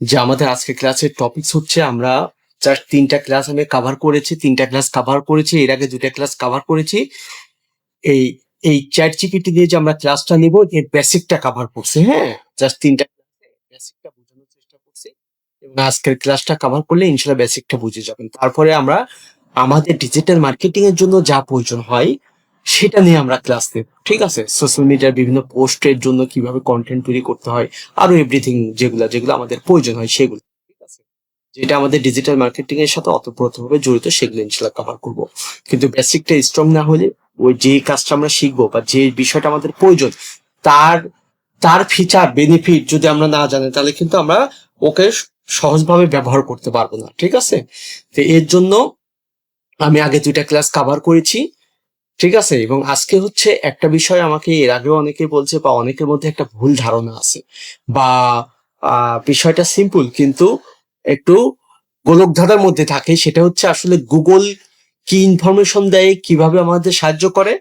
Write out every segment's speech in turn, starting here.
যে আমাদের আজকে ক্লাসের টপিকস হচ্ছে আমরা জাস্ট তিনটা ক্লাস আমি কভার করেছি, তিনটা ক্লাস কাভার করেছি, এর আগে দুটা ক্লাস কাভার করেছি। এই এই চ্যাট জিপিটি দিয়ে যে আমরা ক্লাসটা নিব, এর বেসিকটা কভার করছি হ্যাঁ? জাস্ট তিনটা বেসিকটা বোঝানোর চেষ্টা করছি এবং আজকের ক্লাসটা কভার করলে ইনশাল্লাহ বেসিকটা বুঝে যাবেন। তারপরে আমরা আমাদের ডিজিটাল মার্কেটিং এর জন্য যা প্রয়োজন হয় সেটা নিয়ে আমরা ক্লাস দেব, ঠিক আছে? সোশ্যাল মিডিয়ার বিভিন্ন পোস্টের জন্য কীভাবে কন্টেন্ট তৈরি করতে হয়, আরও এভরিথিং যেগুলো যেগুলো আমাদের প্রয়োজন হয় সেগুলো, ঠিক আছে? যেটা আমাদের ডিজিটাল মার্কেটিং এর সাথে অতপ্রতভাবে জড়িত সেগুলো ইনশাল্লাহ কভার করব। কিন্তু বেসিকটা স্ট্রং না হলে, ওই যে কাজটা আমরা শিখব বা যে বিষয়টা আমাদের প্রয়োজন, তার তার ফিচার বেনিফিট যদি আমরা না জানি, তাহলে কিন্তু আমরা ওকে সহজভাবে ব্যবহার করতে পারব না, ঠিক আছে? তো এর জন্য আমি আগে দুইটা ক্লাস কভার করেছি। ঠিক আছে, এবং আজকে হচ্ছে একটা বিষয় আমাকে এর আগেও অনেকে বলছে বা অনেকের মধ্যে একটা ভুল ধারণা আছে। বা বিষয়টা সিম্পল কিন্তু একটু গোলকধাঁধার মধ্যে থাকে। সেটা হচ্ছে আসলে গুগল কি ইনফরমেশন দেয়, কীভাবে আমাদের সাহায্য করে,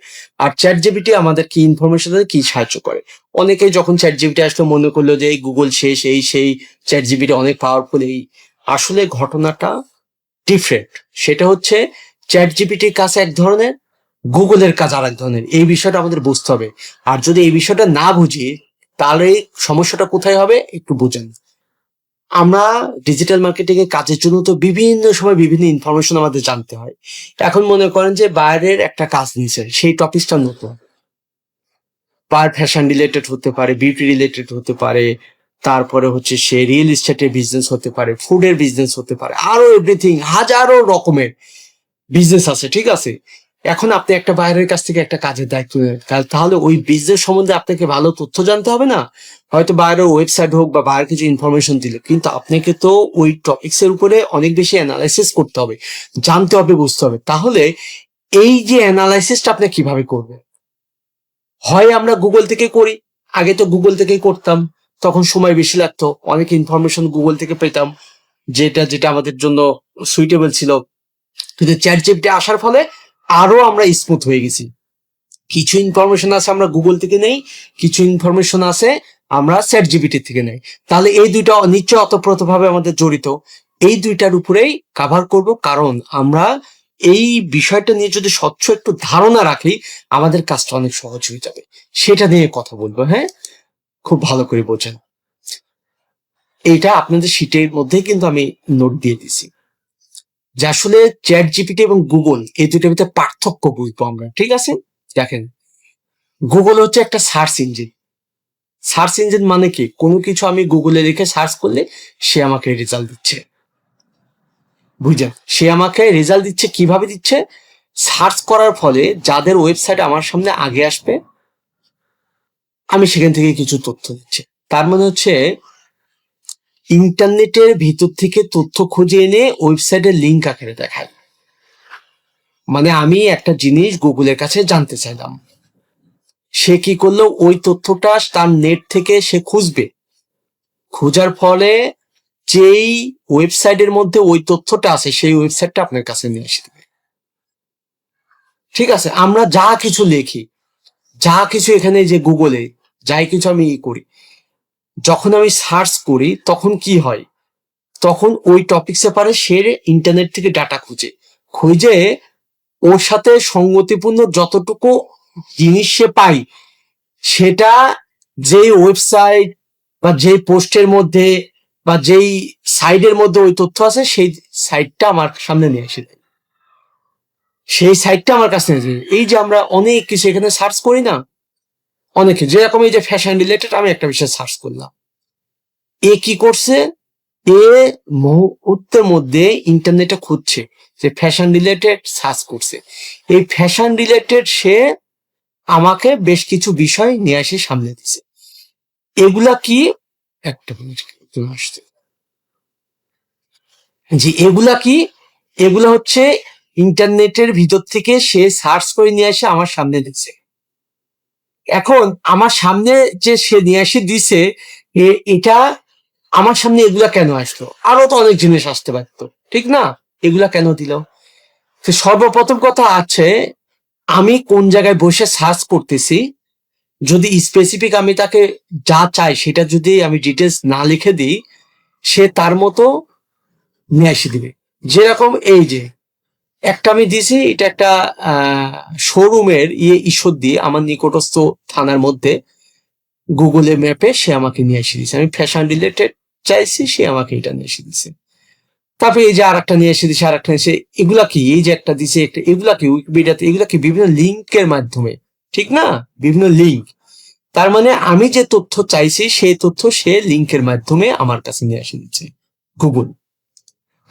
আর চ্যাট জিবিটি আমাদের কি ইনফরমেশন দেয়, কি সাহায্য করে। অনেকেই যখন চ্যাট জিবিটি আসলে, মনে করল যে এই গুগল শেষ, এই সেই চ্যাট জিবিটি অনেক পাওয়ারফুল এই। আসলে ঘটনাটা ডিফারেন্ট সেটা হচ্ছে চ্যাট জিবিটির কাছে এক ধরনের গুগলের কাজ আর এক ধরনের। এই বিষয়টা আমাদের বুঝতে হবে। আর যদি এই বিষয়টা না বুঝি, তাহলে সমস্যাটা কোথায় হবে? একটু বুঝেন। আমরা ডিজিটাল মার্কেটিং এর কাজের জন্য তো বিভিন্ন সময় বিভিন্ন ইনফরমেশন আমাদের জানতে হয়। এখন মনে করেন যে বাইরের একটা কাজ নিয়েছে, সেই টপিকটা নতুন। পার ফ্যাশন রিলেটেড হতে পারে বিউটি রিলেটেড হতে পারে, তারপরে হচ্ছে সে রিয়েল এস্টেটের বিজনেস হতে পারে ফুডের বিজনেস হতে পারে, আরও এভরিথিং হাজারো রকমের বিজনেস আছে, ঠিক আছে? এখন আপনি একটা বাইরের কাছ থেকে একটা কাজের দায়িত্ব নেন তাহলে- ওই বিজনেস সম্বন্ধে আপনাকে ভালো তথ্য জানতে হবে না? হয়তো বাইরের ওয়েবসাইট হোক বা বাইরের কিছু ইনফরমেশন দিলে। কিন্তু আপনাকে তো ওই টপিক্স এর উপরে অনেক বেশি অ্যানালাইসিস করতে হবে। জানতে হবে, বুঝতে হবে। তাহলে এই যে অ্যানালাইসিসটা আপনি কীভাবে করবেন? হয় আমরা গুগল থেকে করি, আগে তো গুগল থেকেই করতাম। তখন সময় বেশি লাগতো, অনেক ইনফরমেশন গুগল থেকে পেতাম, যেটা যেটা আমাদের জন্য সুইটেবল ছিল। কিন্তু চ্যাট জিপিটি আসার ফলে আরও আমরা স্মুথ হয়ে গেছি। কিছু ইনফরমেশন আছে আমরা গুগল থেকে নেই, কিছু ইনফরমেশন আছে আমরা চ্যাট জিবিটি থেকে নেই। তাহলে এই দুইটা নিশ্চয় অতপ্রতভাবে আমাদের জড়িত। এই দুইটার উপরেই কাভার করব, কারণ আমরা এই বিষয়টা নিয়ে যদি স্বচ্ছ একটু ধারণা রাখি, আমাদের কাজটা অনেক সহজ হয়ে যাবে। সেটা নিয়ে কথা বলব হ্যাঁ? খুব ভালো করে বোঝেন। এইটা আপনাদের শীটের মধ্যে কিন্তু আমি নোট দিয়ে দিছি। যে আসলে চ্যাট জিপিটি এবং গুগল এই দুটোর ভিতরে পার্থক্য বুঝব আমরা, ঠিক আছে? দেখেন গুগল হচ্ছে একটা সার্চ ইঞ্জিন সার্চ ইঞ্জিন মানে কি? কোনো কিছু আমি গুগলে লিখে সার্চ করলে সে আমাকে রেজাল্ট দিচ্ছে। বুঝলেন? সে আমাকে রেজাল্ট দিচ্ছে, কীভাবে দিচ্ছে? সার্চ করার ফলে যাদের ওয়েবসাইট আমার সামনে আগে আসবে, আমি সেখান থেকে কিছু তথ্য দিচ্ছি। তার মানে হচ্ছে ইন্টারনেটের ভিতর থেকে তথ্য খুঁজে এনে ওয়েবসাইটের লিঙ্ক আকারে দেখায়। মানে আমি একটা জিনিস গুগলের কাছে জানতে চাইলাম। সে কি করল? ওই তথ্যটা তার নেট থেকে সে খুঁজবে। খোঁজার ফলে যেই ওয়েবসাইটের মধ্যে ওই তথ্যটা আছে সেই ওয়েবসাইটটা আপনার কাছে নিয়ে এসে দেবে ঠিক আছে, আমরা যা কিছু লিখি, যা কিছু এখানে যে গুগলে, যাই কিছু আমি করি যখন আমি সার্চ করি, তখন কি হয়? তখন ওই টপিক্সে পারে সে ইন্টারনেট থেকে ডাটা খুঁজে। খুঁজে ওর সাথে সঙ্গতিপূর্ণ যতটুকু জিনিস সে পাই সেটা যেই ওয়েবসাইট বা যেই পোস্টের মধ্যে বা যেই সাইডের মধ্যে ওই তথ্য আছে, সেই সাইটটা আমার সামনে নিয়ে এসে সেই সাইটটা আমার কাছে এই যে আমরা অনেক কিছু এখানে সার্চ করি না অনেকে, যেরকম এই যে ফ্যাশন রিলেটেড আমি একটা বিষয় সার্চ করলাম। এ কি করছে? এ মুহূর্তের মধ্যে ইন্টারনেটে খুঁজছে যে ফ্যাশন রিলেটেড সার্চ করছে। এই ফ্যাশন রিলেটেড সে আমাকে বেশ কিছু বিষয় নিয়ে এসে সামনে দিছে। এগুলা কি? একটা আসতে জি, এগুলা কি? এগুলা হচ্ছে ইন্টারনেটের ভিতর থেকে সে সার্চ করে নিয়ে এসে আমার সামনে দিচ্ছে এখন আমার সামনে যে সে নিয়ে এসে দিছে এটা আমার সামনে এগুলা কেন আসলো? আরও তো অনেক জিনিস আসতে পারতো। ঠিক না? এগুলা কেন দিল? সর্বপ্রথম কথা আছে, আমি কোন জায়গায় বসে সার্চ করতেছি, যদি স্পেসিফিক আমি তাকে যা চাই সেটা যদি আমি ডিটেলস না লিখে দিই, সে তার মতো নিয়ে এসে দিবে। যেরকম এই যে একটা আমি দিছি এটা একটা শোরুমের ইয়ে ঈশ্বর দিয়ে আমার নিকটস্থ থানার মধ্যে গুগলে ম্যাপে সে আমাকে নিয়ে এসে দিছে আমি ফ্যাশন রিলেটেড চাইছি, সে আমাকে এটা নিয়ে এসে দিছে তারপরে এই যে আর একটা নিয়ে এসে দিছে আর একটা এসে, এগুলা কি? এই যে একটা দিছে একটা, এগুলা কি? উইকিপিডিয়াতে এগুলা কি? বিভিন্ন লিঙ্কের মাধ্যমে। ঠিক না? বিভিন্ন লিঙ্ক তার মানে আমি যে তথ্য চাইছি, সেই তথ্য সে লিঙ্কের মাধ্যমে আমার কাছে নিয়ে এসে দিচ্ছে গুগল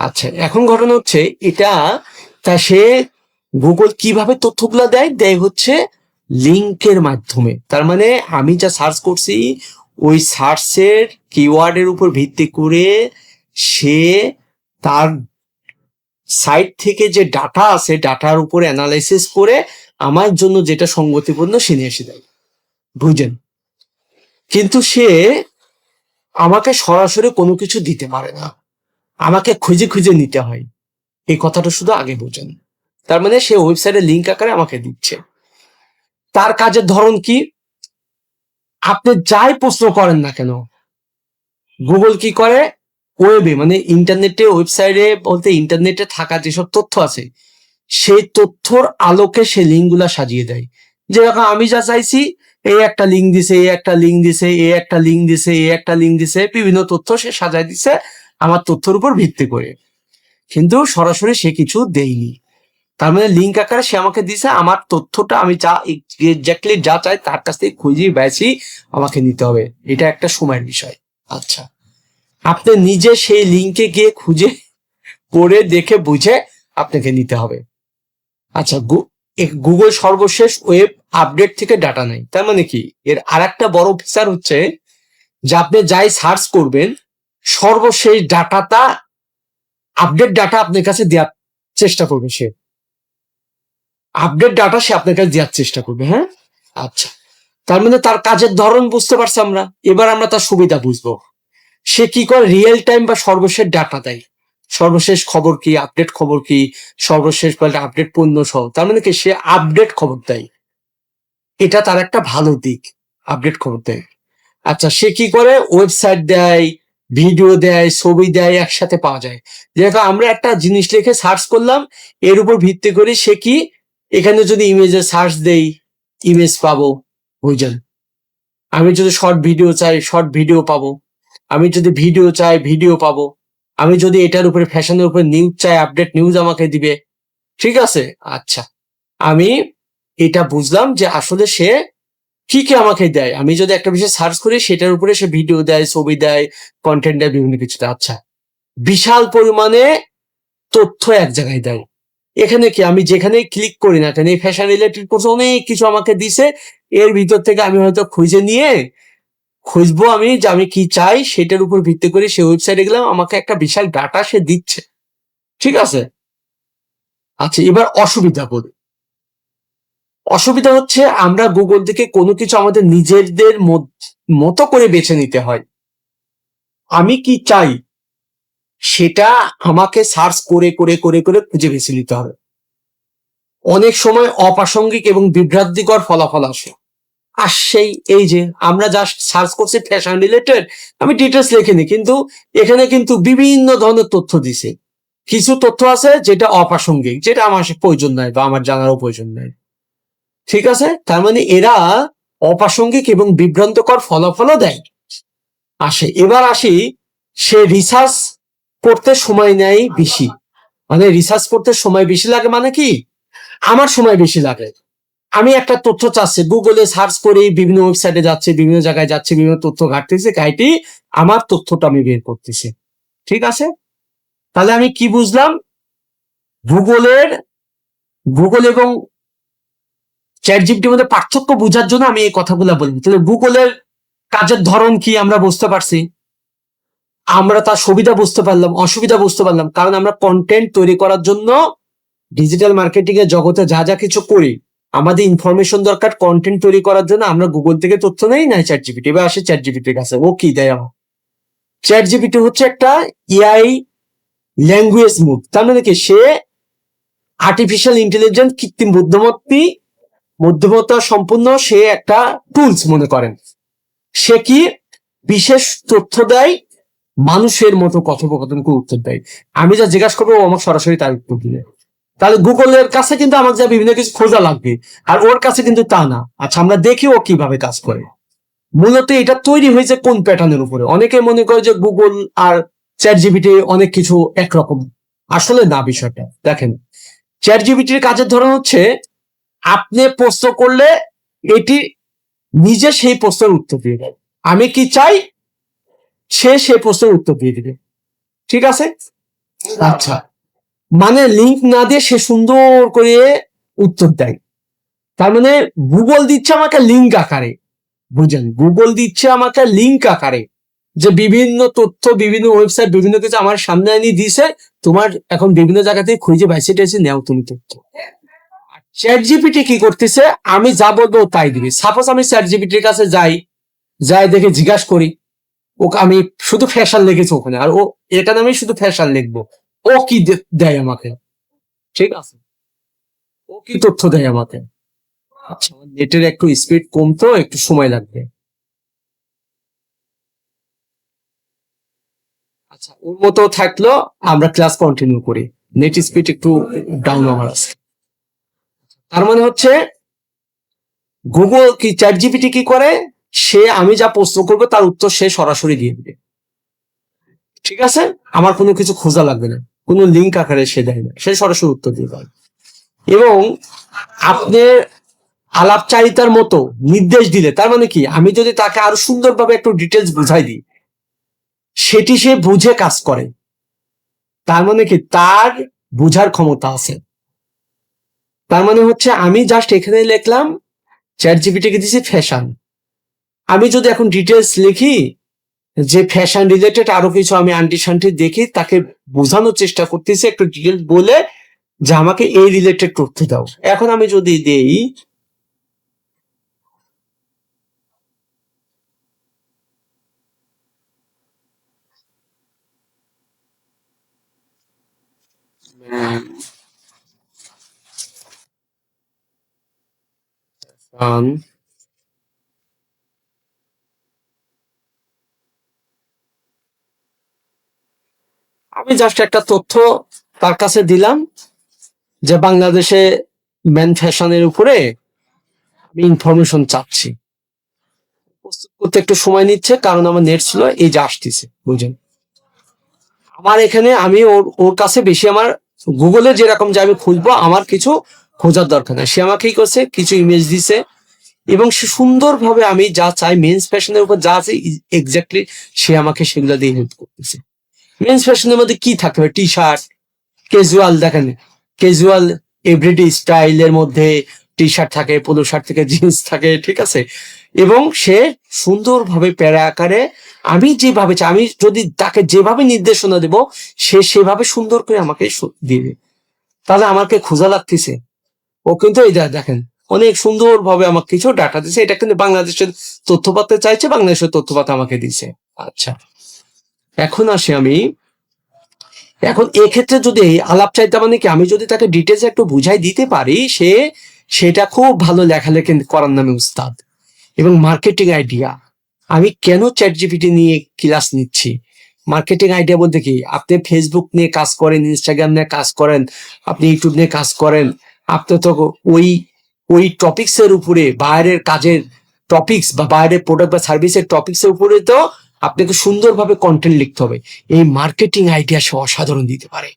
আচ্ছা এখন ঘটনা হচ্ছে, এটা তা সে গুগল কীভাবে তথ্যগুলো দেয়? দেয় হচ্ছে লিঙ্কের মাধ্যমে। তার মানে আমি যা সার্চ করছি, ওই সার্চের কিওয়ার্ডের উপর ভিত্তি করে সে তার সাইট থেকে যে ডাটা আছে ডাটার উপর অ্যানালাইসিস করে আমার জন্য যেটা সঙ্গতিপূর্ণ সে নিয়ে এসে দেয়। বুঝেন কিন্তু সে আমাকে সরাসরি কোনো কিছু দিতে পারে না। আমাকে খুঁজে খুঁজে নিতে হয়। এই কথাটা শুধু আগে বোঝেন। তার মানে সে ওয়েবসাইটের লিঙ্ক আকারে আমাকে দিচ্ছে। তার কাজের ধরন কি? আপনি যাই প্রশ্ন করেন না কেন গুগল কি করে? ওয়েবে মানে ইন্টারনেটে ওয়েবসাইটে বলতে ইন্টারনেটে থাকা যেসব তথ্য আছে, সেই তথ্যর আলোকে সে লিঙ্কগুলা সাজিয়ে দেয়। যেরকম আমি যা চাইছি এই একটা লিঙ্ক দিছে এই একটা লিঙ্ক দিছে এই একটা লিঙ্ক দিছে এই একটা লিঙ্ক দিছে, বিভিন্ন তথ্য সে সাজায় দিছে, আমার তথ্যের উপর ভিত্তি করে। কিন্তু সরাসরি সে কিছু দেয়নি। তার মানে লিঙ্ক আকারে সে আমাকে দিছে আমার তথ্যটা আমি যা এক্স্যাক্টলি যা চাই তার কাছ থেকে খুঁজে বেছি আমাকে নিতে হবে। এটা একটা সময়ের বিষয়। আচ্ছা। আপনি নিজে সেই লিঙ্কে গিয়ে খুঁজে করে দেখে বুঝে আপনাকে নিতে হবে। আচ্ছা গুগল সর্বশেষ ওয়েব আপডেট থেকে ডাটা নেই। তার মানে কি? এর আর একটা বড় ফিচার হচ্ছে যে আপনি যাই সার্চ করবেন, সর্বশেষ ডাটাটা আপডেট ডাটা আপনার কাছে দেওয়ার চেষ্টা করবে সে। আপডেট ডাটা সে আপনার কাছে দেওয়ার চেষ্টা করবে হ্যাঁ? আচ্ছা। তার মানে তার কাজের ধরন বুঝতে পারছি আমরা। এবার আমরা তার সুবিধা বুঝব। সে কি করে রিয়েল টাইম বা সর্বশেষ ডাটা দেয়? সর্বশেষ খবর কি আপডেট খবর কি, সর্বশেষ বলতে আপডেট পণ্য সহ। তার মানে কি সে আপডেট খবর দেয়। এটা তার একটা ভালো দিক আপডেট খবর দেয়। আচ্ছা সে কি করে ওয়েবসাইট দেয় ভিডিও দেয়, ছবি দেয়, একসাথে পাওয়া যায়। যেরকম আমরা একটা জিনিস লিখে সার্চ করলাম, এর উপর ভিত্তি করে সে কি এখানে যদি ইমেজে সার্চ দেই ইমেজ পাবো বুঝলেন আমি যদি শর্ট ভিডিও চাই শর্ট ভিডিও পাবো। আমি যদি ভিডিও চাই ভিডিও পাবো। আমি যদি এটার উপরে, ফ্যাশনের উপরে নিউজ চাই আপডেট নিউজ আমাকে দিবে। ঠিক আছে? আচ্ছা। আমি এটা বুঝলাম যে আসলে সে কি কি আমাকে দেয়? আমি যদি একটা বিষয় সার্চ করি, সেটার উপরে সে ভিডিও দেয়, ছবি দেয় কন্টেন্ট দেয়, বিভিন্ন কিছুতে। আচ্ছা বিশাল পরিমাণে তথ্য এক জায়গায় দেয়। এখানে কি? আমি যেখানে ক্লিক করি না কেন, এই ফ্যাশন রিলেটেড কোর্স অনেক কিছু আমাকে দিছে, এর ভিতর থেকে আমি হয়তো খুঁজে নিয়ে খুঁজবো আমি যে আমি কি চাই, সেটার উপর ভিত্তি করে সে ওয়েবসাইটে গেলাম, আমাকে একটা বিশাল ডাটা সে দিচ্ছে। ঠিক আছে? আচ্ছা এবার অসুবিধা বলি। অসুবিধা হচ্ছে আমরা গুগল থেকে কোনো কিছু আমাদের নিজেদের মতো করে বেছে নিতে হয়। আমি কি চাই? সেটা আমাকে সার্চ করে করে করে করে খুঁজে বেছে নিতে হবে। অনেক সময় অপ্রাসঙ্গিক এবং বিভ্রান্তিকর ফলাফল আসে। আর সেই, এই যে আমরা জাস্ট সার্চ করছি ফ্যাশন রিলেটেড আমি ডিটেলস লিখিনি কিন্তু এখানে কিন্তু বিভিন্ন ধরনের তথ্য দিছে। কিছু তথ্য আছে যেটা অপ্রাসঙ্গিক, যেটা আমার প্রয়োজন নাই বা আমার জানারও প্রয়োজন নাই। ঠিক আছে? তার মানে এরা অপ্রাসঙ্গিক এবং বিভ্রান্তকর ফলাফলও দেয়। আসে, এবার আসি, সে রিসার্চ করতে সময় নেয় বেশি। মানে রিসার্চ করতে সময় বেশি লাগে মানে কি? আমার সময় বেশি লাগে। আমি একটা তথ্য চাচ্ছি গুগলে সার্চ করে, বিভিন্ন ওয়েবসাইটে যাচ্ছে, বিভিন্ন জায়গায় যাচ্ছে, বিভিন্ন তথ্য ঘাটতেছে, ঘাইটি আমার তথ্যটা আমি বের করতেছি। ঠিক আছে? তাহলে আমি কি বুঝলাম? গুগলের গুগল এবং চ্যাট জিপিটির মধ্যে পার্থক্য বোঝার জন্য আমি এই কথাগুলো বলি তাহলে গুগলের কাজের ধরন কি আমরা বুঝতে পারছি? আমরা তার সুবিধা বুঝতে পারলাম, অসুবিধা বুঝতে পারলাম। কারণ আমরা কন্টেন্ট তৈরি করার জন্য ডিজিটাল মার্কেটিং এর জগতে যা যা কিছু করি, আমাদের ইনফরমেশন দরকার কন্টেন্ট তৈরি করার জন্য আমরা গুগল থেকে তথ্য নেই, না চ্যাট জিপিটি এবার আসে চ্যাট জিপিটির কাছে। ও কি, দেয়। আমার চ্যাট জিপিটি হচ্ছে একটা এআই ল্যাঙ্গুয়েজ মুভ তার মানে কি? সে আর্টিফিশিয়াল ইন্টেলিজেন্স কৃত্রিম বুদ্ধিমত্তি মধ্যমতা সম্পূর্ণ সে একটা টুলস মনে করেন। সে কি বিশেষ তথ্য দেয়, মানুষের মতো কথোপকথন করে উত্তর দেয়। আমি যা জিজ্ঞাসা করব ও সরাসরি তার উত্তর দিবে। তাহলে গুগলের কাছে কিন্তু আমাকে যা বিভিন্ন কিছু খোঁজা লাগবে, আর ওর কাছে কিন্তু তা না। আচ্ছা আমরা দেখি ও কীভাবে কাজ করে। মূলত এটা তৈরি হয়েছে কোন প্যাটার্নের উপরে? অনেকে মনে করে যে গুগল আর চ্যাট জিবিটি অনেক কিছু একরকম। আসলে না বিষয়টা। দেখেন চ্যাট জিবিটির কাজের ধরন হচ্ছে আপনি প্রশ্ন করলে এটি নিজে সেই প্রশ্নের উত্তর দিয়ে দেয় আমি কি চাই? সে সেই প্রশ্নের উত্তর দিয়ে দিবে। ঠিক আছে? আচ্ছা। মানে লিঙ্ক না দিয়ে সে সুন্দর করে উত্তর দেয়। তার মানে গুগল দিচ্ছে আমাকে লিঙ্ক আকারে। বুঝেন গুগল দিচ্ছে আমাকে লিঙ্ক আকারে। যে বিভিন্ন তথ্য, বিভিন্ন ওয়েবসাইট বিভিন্ন কিছু আমার সামনে আনি দিছে তোমার এখন বিভিন্ন জায়গা থেকে খুঁজে বাইসে নেও তুমি তথ্য। চ্যাট জিপিটি কি করতেছে? আমি যা বলব তাই দিবি। সাপোজ আমি চ্যাট জিপিটির কাছে যাই যাই দেখে জিজ্ঞাসা করি ওকে আমি শুধু ফ্যাশন লিখেছি ওখানে, আর ও এখানে আমি শুধু ফ্যাশন লিখব। ও কি দেয় আমাকে? ঠিক আছে? ও কি তথ্য দেয় আমাকে? আচ্ছা নেটের একটু স্পিড কম তো, একটু সময় লাগবে। আচ্ছা ওর মতো থাকল, আমরা ক্লাস কন্টিনিউ করি। নেট স্পিড একটু ডাউন আমার আছে। তার মানে হচ্ছে গুগল কি চ্যাট জিপিটি কি করে? সে আমি যা প্রশ্ন করব তার উত্তর সে সরাসরি দিয়ে দিবে। ঠিক আছে? আমার কোনো কিছু খোঁজা লাগবে না। কোনো লিঙ্ক আকারে সে দেয় না। সে সরাসরি উত্তর দিয়ে দেয়। এবং আপনি আলাপচারিতার মতো নির্দেশ দিলে, তার মানে কি? আমি যদি তাকে আরও সুন্দরভাবে একটু ডিটেলস বুঝাই দিই, সেটি সে বুঝে কাজ করে। তার মানে কি? তার বুঝার ক্ষমতা আছে। তার মানে হচ্ছে আমি জাস্ট এখানে লিখলাম চ্যাট জিপিটিকে দিছি ফ্যাশন আমি যদি এখন ডিটেলস লিখি, যে ফ্যাশন রিলেটেড আরও কিছু আমি আন্টি শান্টি দেখি, তাকে বোঝানোর চেষ্টা করতেছি, একটু ডিটেলস বলে, যে আমাকে এই রিলেটেড তথ্য দাও। এখন আমি যদি দেই um, আমি জাস্ট একটা তথ্য তার কাছে দিলাম যে বাংলাদেশে ম্যান ফ্যাশনের উপরে আমি ইনফরমেশন চাচ্ছি। প্রস্তুত করতে একটু সময় নিচ্ছে কারণ আমার নেট ছিল এই যে আসতেছে বুঝলেন? আমার এখানে আমি ওর ওর কাছে বেশি আমার গুগলে যেরকম যে আমি খুঁজবো আমার কিছু খোঁজার দরকার নাই। সে আমাকে কি করছে, কিছু ইমেজ দিছে এবং সে সুন্দরভাবে আমি যা চাই মেন্স ফ্যাশনের উপর যা আছে এক্স্যাক্টলি সে আমাকে সেগুলো দিয়ে হেল্প করতেছে। মেন্স ফ্যাশনের মধ্যে কি থাকবে টি শার্ট ক্যাজুয়াল দেখেন ক্যাজুয়াল এভরিডে স্টাইলের মধ্যে টি শার্ট থাকে পোলো শার্ট থেকে জিন্স থাকে, ঠিক আছে? এবং সে সুন্দরভাবে প্যারা আকারে আমি যেভাবে চাই, আমি যদি তাকে যেভাবে নির্দেশনা দেব, সে সেভাবে সুন্দর করে আমাকে দিবে। তাহলে আমাকে খোঁজা লাগতেছে। ও কিন্তু এই দেখ- দেখেন, অনেক সুন্দরভাবে আমাকে কিছু ডাটা দিছে এটা কিন্তু বাংলাদেশের তথ্য পাতে চাইছে, বাংলাদেশের তথ্য পাতে আমাকে দিছে আচ্ছা এখন আসি আমি। এখন এক্ষেত্রে যদি আলাপ চাইতে মানে কি, আমি যদি তাকে ডিটেলস একটু বুঝাই দিতে পারি, সে সেটা খুব ভালো লেখালেখি করার নামে উস্তাদ। এবং মার্কেটিং আইডিয়া আমি কেন চ্যাট জিপিটি নিয়ে ক্লাস নিচ্ছি? মার্কেটিং আইডিয়া বলতে কি, আপনি ফেসবুক নিয়ে কাজ করেন ইনস্টাগ্রাম নিয়ে কাজ করেন, আপনি ইউটিউব নিয়ে কাজ করেন আপনি তো ওই ওই টপিক্স এর উপরে, বাইরের কাজের টপিক্স বা বাইরের প্রোডাক্ট বা সার্ভিসের টপিক্স এর উপরে তো আপনাকে সুন্দরভাবে কন্টেন্ট লিখতে হবে। এই মার্কেটিং আইডিয়া সে অসাধারণ দিতে পারে।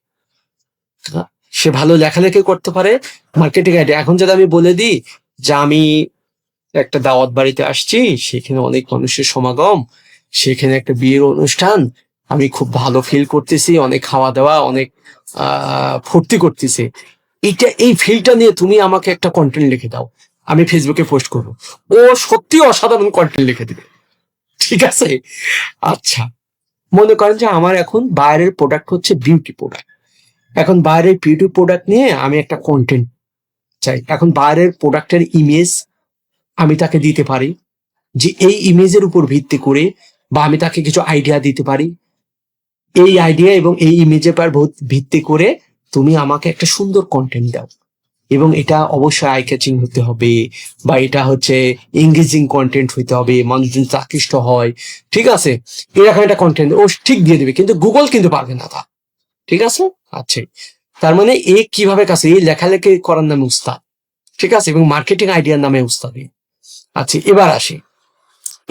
সে ভালো লেখালেখি করতে পারে। মার্কেটিং আইডিয়া এখন যদি আমি বলে দিই যে আমি একটা দাওয়াত বাড়িতে আসছি, সেখানে অনেক মানুষের সমাগম, সেখানে একটা বিয়ের অনুষ্ঠান, আমি খুব ভালো ফিল করতেছি, অনেক খাওয়া দাওয়া, অনেক ফুর্তি করতেছি। এটা এই ফিলটা নিয়ে তুমি আমাকে একটা কন্টেন্ট লিখে দাও। আমি ফেসবুকে পোস্ট করব। ও সত্যি অসাধারণ কন্টেন্ট লিখে দিবে। ঠিক আছে? আচ্ছা। মনে করেন যে আমার এখন বাইরের প্রোডাক্ট হচ্ছে বিউটি প্রোডাক্ট এখন বাইরের বিউটি প্রোডাক্ট নিয়ে আমি একটা কন্টেন্ট চাই। এখন বাইরের প্রোডাক্টের ইমেজ আমি তাকে দিতে পারি। যে এই ইমেজের উপর ভিত্তি করে বা আমি তাকে কিছু আইডিয়া দিতে পারি। এই আইডিয়া এবং এই ইমেজের পর ভিত্তি করে তুমি আমাকে একটা সুন্দর কন্টেন্ট দাও। এবং এটা অবশ্যই আই ক্যাচিং হতে হবে, বা এটা হচ্ছে এঙ্গেজিং কন্টেন্ট হইতে হবে, মানুষজন আকৃষ্ট হয়, ঠিক আছে? এরকম একটা কন্টেন্ট ও ঠিক দিয়ে দেবে, কিন্তু গুগল কিন্তু পারবে না তা, ঠিক আছে? আচ্ছা তার মানে এ কীভাবে কাছে এই লেখালেখি করার নামে উস্তাদ, ঠিক আছে? এবং মার্কেটিং আইডিয়ার নামে উস্তাদ। আচ্ছা এবার আসি।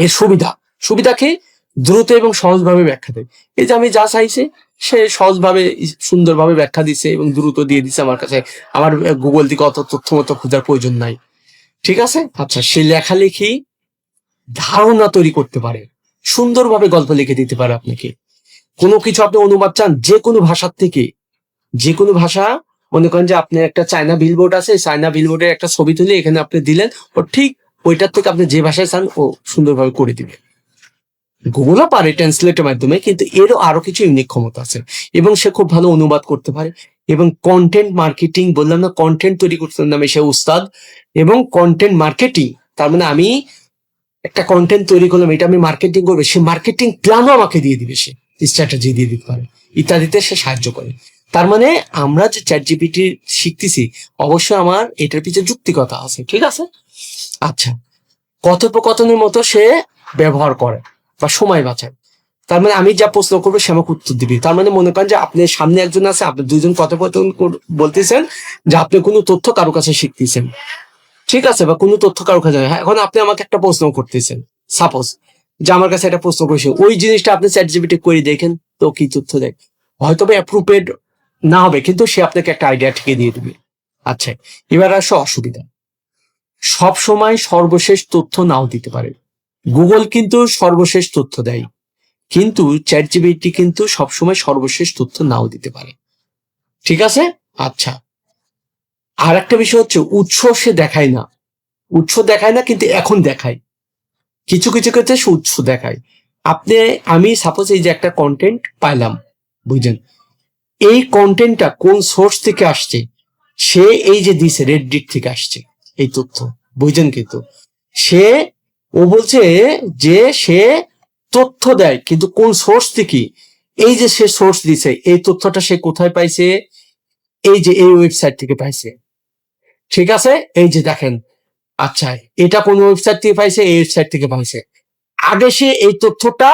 এর সুবিধা, সুবিধাকে দ্রুত এবং সহজভাবে ব্যাখ্যা দেয়। এই যে আমি যা চাইছে সে সহজভাবে সুন্দরভাবে ব্যাখ্যা দিছে এবং দ্রুত দিয়ে দিছে আমার কাছে। আমার গুগল দিকে অত তথ্য মতো খোঁজার প্রয়োজন নাই। ঠিক আছে? আচ্ছা সে লেখালেখি ধারণা তৈরি করতে পারে। সুন্দরভাবে গল্প লিখে দিতে পারে আপনাকে। কোনো কিছু আপনি অনুবাদ চান যে কোনো ভাষার থেকে। যে কোনো ভাষা, মনে করেন যে আপনি একটা চায়না বিলবোর্ড আছে চায়না বিলবোর্ডের একটা ছবি তুলে এখানে আপনি দিলেন, ও ঠিক ওইটার থেকে আপনি যে ভাষায় চান, ও সুন্দরভাবে করে দিবে। গুগলও পারে ট্রান্সলেটের মাধ্যমে কিন্তু এরও আরও কিছু ইউনিক ক্ষমতা আছে। এবং সে খুব ভালো অনুবাদ করতে পারে। এবং কন্টেন্ট মার্কেটিং বললাম না কন্টেন্ট তৈরি করতে নামে সে উস্তাদ। এবং কন্টেন্ট মার্কেটিং তার মানে আমি একটা কন্টেন্ট তৈরি করলাম, এটা আমি মার্কেটিং করব, সে মার্কেটিং প্ল্যানও আমাকে দিয়ে দিবে, সে স্ট্র্যাটেজি দিয়ে দিতে পারে। ইত্যাদিতে সে সাহায্য করে। তার মানে আমরা যে চ্যাট জিপিটি শিখতেছি, অবশ্যই আমার এটার পিছনে যুক্তিকতা আছে, ঠিক আছে? আচ্ছা কথোপকথনের মতো সে ব্যবহার করে। বা সময় বাঁচায়। তার মানে আমি যা প্রশ্ন করব সে আমাকে উত্তর দিবি। তার মানে মনে করেন যে আপনি সামনে একজন আছে আপনি দুইজন কথোপকথন বলতেছেন যে আপনি কোনো তথ্য কারও কাছে শিখতেছেন। ঠিক আছে বা কোনো তথ্য কারও কাছে হ্যাঁ, এখন আপনি আমাকে একটা প্রশ্ন করতেছেন। সাপোজ যে আমার কাছে একটা প্রশ্ন করেছে ওই জিনিসটা আপনি চ্যাট জিপিটি করে দেখেন তো কি তথ্য দেখ হয়তো বা অ্যাপ্রুভেড না হবে কিন্তু সে আপনাকে একটা আইডিয়া ঠিকে দিয়ে দিবে। আচ্ছা এবার আসো অসুবিধা। সব সময় সর্বশেষ তথ্য নাও দিতে পারে। গুগল কিন্তু সর্বশেষ তথ্য দেয়। কিন্তু চ্যাট জিপিটি কিন্তু সবসময় সর্বশেষ তথ্য নাও দিতে পারে। ঠিক আছে? আচ্ছা। আর একটা বিষয় হচ্ছে, উৎস সে দেখায় না। উৎস দেখায় না, কিন্তু এখন দেখায়। কিছু কিছু ক্ষেত্রে সে উৎস দেখায়। আপনি, আমি সাপোজ এই যে একটা কন্টেন্ট পাইলাম বুঝলেন এই কন্টেন্টটা কোন সোর্স থেকে আসছে? সে এই যে দিছে রেডডিট থেকে আসছে, এই তথ্য বুঝলেন কিন্তু? সে ও বলছে যে সে তথ্য দেয়, কিন্তু কোন সোর্স থেকে এই যে সে সোর্স দিছে, এই তথ্যটা সে কোথায় পাইছে? এই যে এই ওয়েবসাইট থেকে পাইছে। ঠিক আছে? এই যে দেখেন। আচ্ছা এটা কোন ওয়েবসাইট থেকে পাইছে? এই ওয়েবসাইট থেকে পাইছে। আগে সে এই তথ্যটা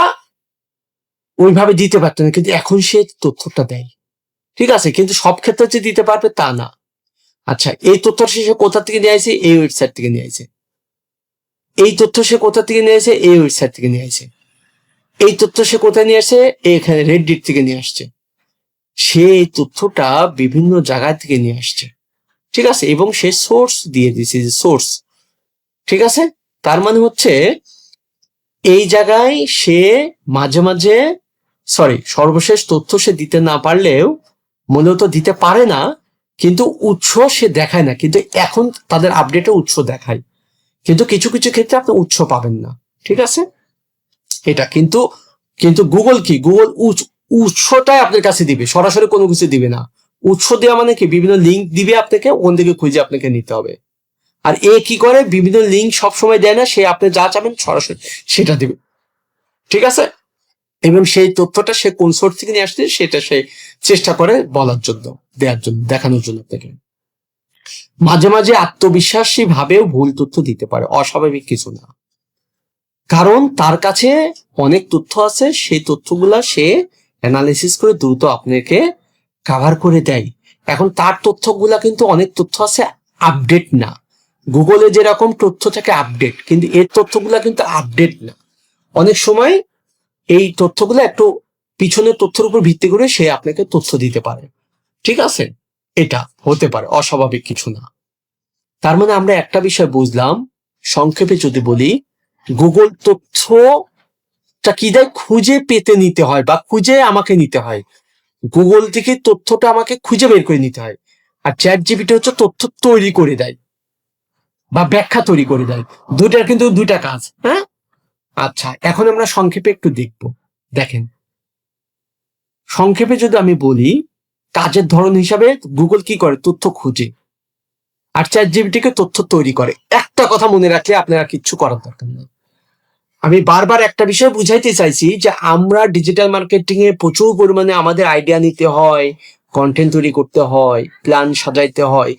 ওইভাবে দিতে পারতো না, কিন্তু এখন সে তথ্যটা দেয়। ঠিক আছে? কিন্তু সব ক্ষেত্রে যে দিতে পারবে তা না। আচ্ছা এই তথ্যটা সে কোথা থেকে নিয়ে আসে এই ওয়েবসাইট থেকে নিয়ে আসে এই তথ্য সে কোথা থেকে নিয়ে আসে? এই ওয়েবসাইট থেকে নিয়ে আসে। এই তথ্য সে কোথায় নিয়ে আসে? এখানে রেডডিট থেকে নিয়ে আসছে। সে এই তথ্যটা বিভিন্ন জায়গা থেকে নিয়ে আসছে। ঠিক আছে? এবং সে সোর্স দিয়ে দিছে যে সোর্স ঠিক আছে? তার মানে হচ্ছে এই জায়গায় সে মাঝে মাঝে সরি সর্বশেষ তথ্য সে দিতে না পারলেও মূলত দিতে পারে না, কিন্তু উৎস সে দেখায় না। কিন্তু এখন তাদের আপডেটে উৎস দেখায়। কিন্তু কিছু কিছু ক্ষেত্রে আপনি উৎস পাবেন না। ঠিক আছে? এটা কিন্তু কিন্তু গুগল কি? গুগল উৎসটাই আপনার কাছে দিবে, সরাসরি কোনো কিছু দিবে না। উৎস দেওয়া মানে কি? বিভিন্ন লিঙ্ক দিবে আপনাকে, ওখান থেকে খুঁজে আপনাকে নিতে হবে। আর এ কি করে? বিভিন্ন লিঙ্ক সব সময় দেয় না, সে আপনি যা চাবেন সরাসরি সেটা দিবে। ঠিক আছে? এবং সেই তথ্যটা সে কোন সোর্স থেকে নিয়ে আসছে, সেটা সে চেষ্টা করে বলার জন্য, দেওয়ার জন্য, দেখানোর জন্য আপনাকে। মাঝে মাঝে আত্মবিশ্বাসী ভাবেও ভুল তথ্য দিতে পারে। অস্বাভাবিক কিছু না। কারণ তার কাছে অনেক তথ্য আছে, সেই তথ্যগুলা সে অ্যানালিসিস করে দ্রুত আপনাকে কাভার করে দেয়। এখন তার তথ্যগুলা কিন্তু অনেক তথ্য আছে আপডেট না। গুগলে যেরকম তথ্য থাকে আপডেট কিন্তু এর তথ্যগুলা কিন্তু আপডেট না। অনেক সময় এই তথ্যগুলো একটু পিছনের তথ্যের উপর ভিত্তি করে সে আপনাকে তথ্য দিতে পারে। ঠিক আছে? এটা হতে পারে, অস্বাভাবিক কিছু না। তার মানে আমরা একটা বিষয় বুঝলাম, সংক্ষেপে যদি বলি গুগল তথ্যটা কি দেয়? খুঁজে পেতে নিতে হয় বা খুঁজে আমাকে নিতে হয়। গুগল থেকে তথ্যটা আমাকে খুঁজে বের করে নিতে হয়। আর চ্যাট জিপিটি হচ্ছে তথ্য তৈরি করে দেয় বা ব্যাখ্যা তৈরি করে দেয়। দুটার কিন্তু দুইটা কাজ হ্যাঁ? আচ্ছা এখন আমরা সংক্ষেপে একটু দেখব। দেখেন, সংক্ষেপে যদি আমি বলি কাজের ধরন হিসাবে গুগল কি করে? তথ্য খুঁজে। আর চ্যাট জিবিটিকে তথ্য তৈরি করে। একটা কথা মনে রাখলে আপনারা কিচ্ছু করার দরকার নেই। আমি বারবার একটা বিষয় বুঝাইতে চাইছি যে আমরা ডিজিটাল মার্কেটিং এ প্রচুর পরিমাণে আমাদের আইডিয়া নিতে হয় কন্টেন্ট তৈরি করতে হয় প্ল্যান সাজাইতে হয়।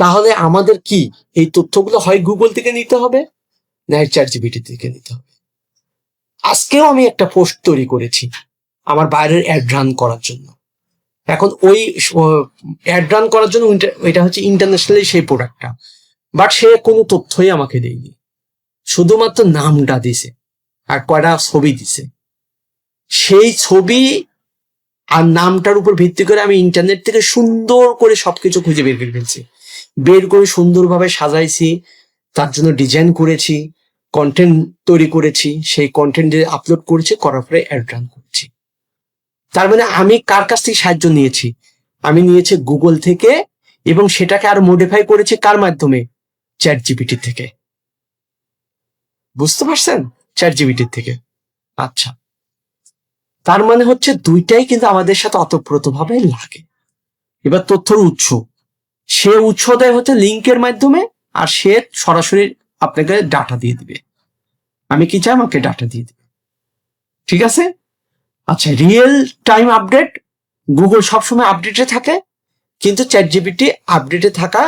তাহলে আমাদের কি এই তথ্যগুলো হয় গুগল থেকে নিতে হবে, না চ্যাট জিপিটি থেকে নিতে হবে? আজকেও আমি একটা পোস্ট তৈরি করেছি, আমার বাইরের অ্যাড রান করার জন্য। এখন ওই অ্যাড রান করার জন্য এটা হচ্ছে ইন্টারন্যাশনালি সেই প্রোডাক্টটা বাট সে কোনো তথ্যই আমাকে দেয়নি। শুধুমাত্র নামটা দিছে। আর কয়টা ছবি দিছে। সেই ছবি আর নামটার উপর ভিত্তি করে আমি ইন্টারনেট থেকে সুন্দর করে সবকিছু খুঁজে বের করে ফেলছি। বের করে সুন্দরভাবে সাজাইছি, তার জন্য ডিজাইন করেছি কন্টেন্ট তৈরি করেছি, সেই কন্টেন্ট আপলোড করেছি, করার পরে অ্যাড রান করছি। তার মানে আমি কার কাছ থেকে সাহায্য নিয়েছি? আমি নিয়েছি গুগল থেকে এবং সেটাকে আরও মডিফাই করেছি কার মাধ্যমে? চ্যাট জিপিটি থেকে। বুঝতে পারছেন? চ্যাট জিপিটির থেকে। আচ্ছা। তার মানে হচ্ছে দুইটাই কিন্তু আমাদের সাথে অতপ্রতভাবে লাগে। এবার তথ্যর উৎস। সে উৎস দেয় হচ্ছে লিঙ্কের মাধ্যমে আর সে সরাসরি আপনাকে ডাটা দিয়ে দিবে। আমি কি চাই? আমাকে ডাটা দিয়ে দিবে। ঠিক আছে? আচ্ছা রিয়েল টাইম আপডেট গুগল সবসময় আপডেটে থাকে, কিন্তু চ্যাট জিপিটি আপডেটে থাকা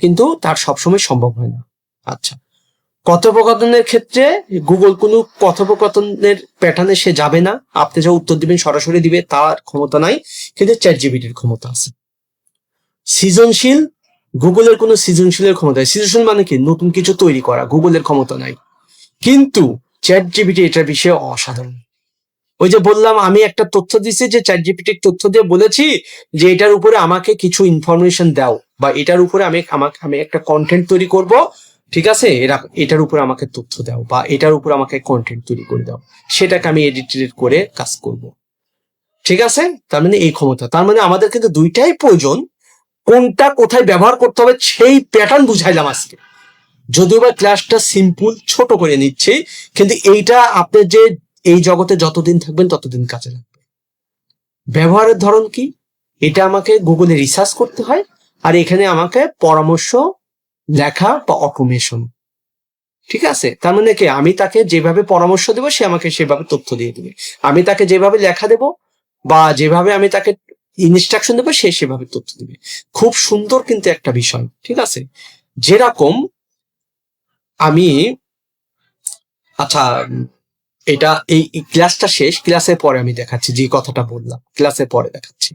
কিন্তু তার সবসময় সম্ভব হয় না। আচ্ছা কথোপকথনের ক্ষেত্রে গুগল কোনো কথোপকথনের প্যাটার্নে সে যাবে না। আপনি যা উত্তর দিবেন, সরাসরি দিবে, তার ক্ষমতা নাই, কিন্তু চ্যাট জিবিটির ক্ষমতা আছে। সৃজনশীল গুগলের কোনো সৃজনশীলের ক্ষমতা সৃজনশীল মানে কি? নতুন কিছু তৈরি করা গুগলের ক্ষমতা নাই। কিন্তু চ্যাট জিবিটি এটার বিষয়ে অসাধারণ। ওই যে বললাম, আমি একটা তথ্য দিছি যে চ্যাট জিপিটির তথ্য দিয়ে বলেছি যে এটার উপরে আমাকে কিছু ইনফরমেশন দাও বা এটার উপরে আমি আমাকে, আমি একটা কন্টেন্ট তৈরি করব, ঠিক আছে? এরা, এটার উপর আমাকে তথ্য দাও বা এটার উপর আমাকে কন্টেন্ট তৈরি করে দাও। সেটাকে আমি এডিট করে কাজ করব। ঠিক আছে? তার মানে এই ক্ষমতা। তার মানে আমাদের কিন্তু দুইটাই প্রয়োজন, কোনটা কোথায় ব্যবহার করতে হবে সেই প্যাটার্ন বুঝাইলাম আজকে। যদিও বা ক্লাসটা সিম্পল ছোট করে নিচ্ছে, কিন্তু এইটা আপনার যে এই জগতে যতদিন থাকবেন, ততদিন কাজে লাগবে। ব্যবহারের ধরন কি? এটা আমাকে গুগলে রিসার্চ করতে হয়, আর এখানে আমাকে পরামর্শ, লেখা বা অটোমেশন ঠিক আছে? তার মানে কি? আমি তাকে যেভাবে পরামর্শ দেবো, সে আমাকে সেভাবে তথ্য দিয়ে দেবে। আমি তাকে যেভাবে লেখা দেব, বা যেভাবে আমি তাকে ইনস্ট্রাকশন দেবো, সে সেভাবে তথ্য দিবে। খুব সুন্দর কিন্তু একটা বিষয়, ঠিক আছে? যেরকম আমি আচ্ছা এটা এই ক্লাসটা শেষ ক্লাসের পরে আমি দেখাচ্ছি যে কথাটা বললাম ক্লাসের পরে দেখাচ্ছি।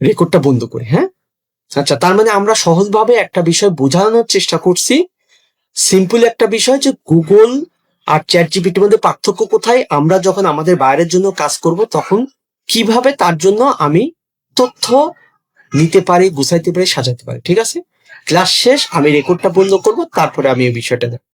রেকর্ডটা বন্ধ করে হ্যাঁ? আচ্ছা তার মানে আমরা সহজভাবে একটা বিষয় বোঝানোর চেষ্টা করছি। সিম্পল একটা বিষয় যে গুগল আর চ্যাট জিপিটির মধ্যে পার্থক্য কোথায়? আমরা যখন আমাদের বাইরের জন্য কাজ করব, তখন কীভাবে তার জন্য আমি তথ্য নিতে পারি, গুছাইতে পারি, সাজাতে পারি, ঠিক আছে? ক্লাস শেষ, আমি রেকর্ডটা বন্ধ করব, তারপরে আমি এই বিষয়টা